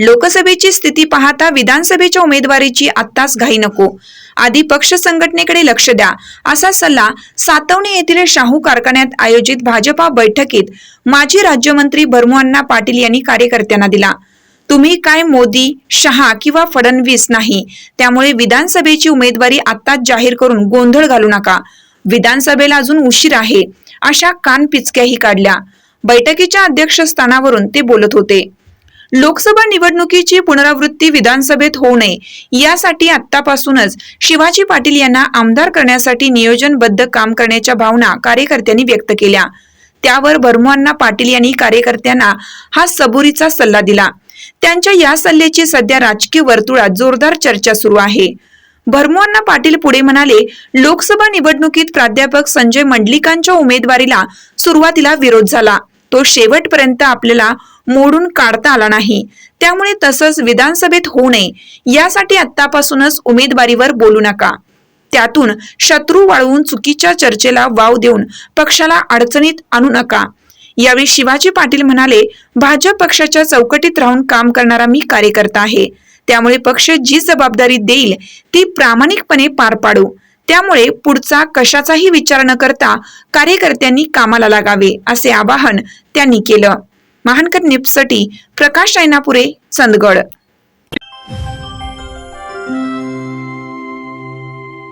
लोकसभेची स्थिती पाहता विधानसभेच्या उमेदवारीची आत्ताच घाई नको. आधी पक्ष संघटनेकडे लक्ष द्या. असा सल्ला सातवणे येथील शाहू कारखान्यात आयोजित भाजपा बैठकीत माजी राज्यमंत्री भरमुअण्णा पाटील यांनी कार्यकर्त्यांना दिला. तुम्ही काय मोदी शहा किंवा फडणवीस नाही त्यामुळे विधानसभेची उमेदवारी आत्ताच जाहीर करून गोंधळ घालू नका. विधानसभेला अजून उशीर आहे अशा कानपिचक्याही काढल्या. बैठकीच्या अध्यक्षस्थानावरून ते बोलत होते. लोकसभा निवडणुकीची पुनरावृत्ती विधानसभेत होऊ नये. यासाठी आतापासूनच शिवाजी पाटील यांना आमदार करण्यासाठी नियोजनबद्ध काम करण्याच्या भावना कार्यकर्त्यांनी व्यक्त केल्या. त्यावर भरमुअण्णा पाटील यांनी कार्यकर्त्यांना हा सबुरीचा सल्ला दिला. त्यांच्या या सल्ल्याची सध्या राजकीय वर्तुळात जोरदार चर्चा सुरू आहे. भरमुअण्णा पाटील पुढे म्हणाले लोकसभा निवडणुकीत प्राध्यापक संजय मंडलिकांच्या उमेदवारीला सुरुवातीला विरोध झाला. तो शेवटपर्यंत आपल्याला मोडून काढता आला नाही. त्यामुळे तसंच विधानसभेत होऊ नये. यासाठी आतापासूनच उमेदवारीवर बोलू नका. त्यातून शत्रू वाळवून चुकीच्या चर्चेला वाव देऊन पक्षाला अडचणीत आणू नका. यावेळी शिवाजी पाटील म्हणाले भाजप पक्षाच्या चौकटीत राहून काम करणारा मी कार्यकर्ता आहे. त्यामुळे पक्ष जी जबाबदारी देईल ती प्रामाणिकपणे पार पाडू. त्यामुळे पुढचा कशाचाही विचार न करता कार्यकर्त्यांनी कामाला लागावे असे आवाहन त्यांनी केलं. महानकर निपसाठी प्रकाश रायनापुरे चंदगड.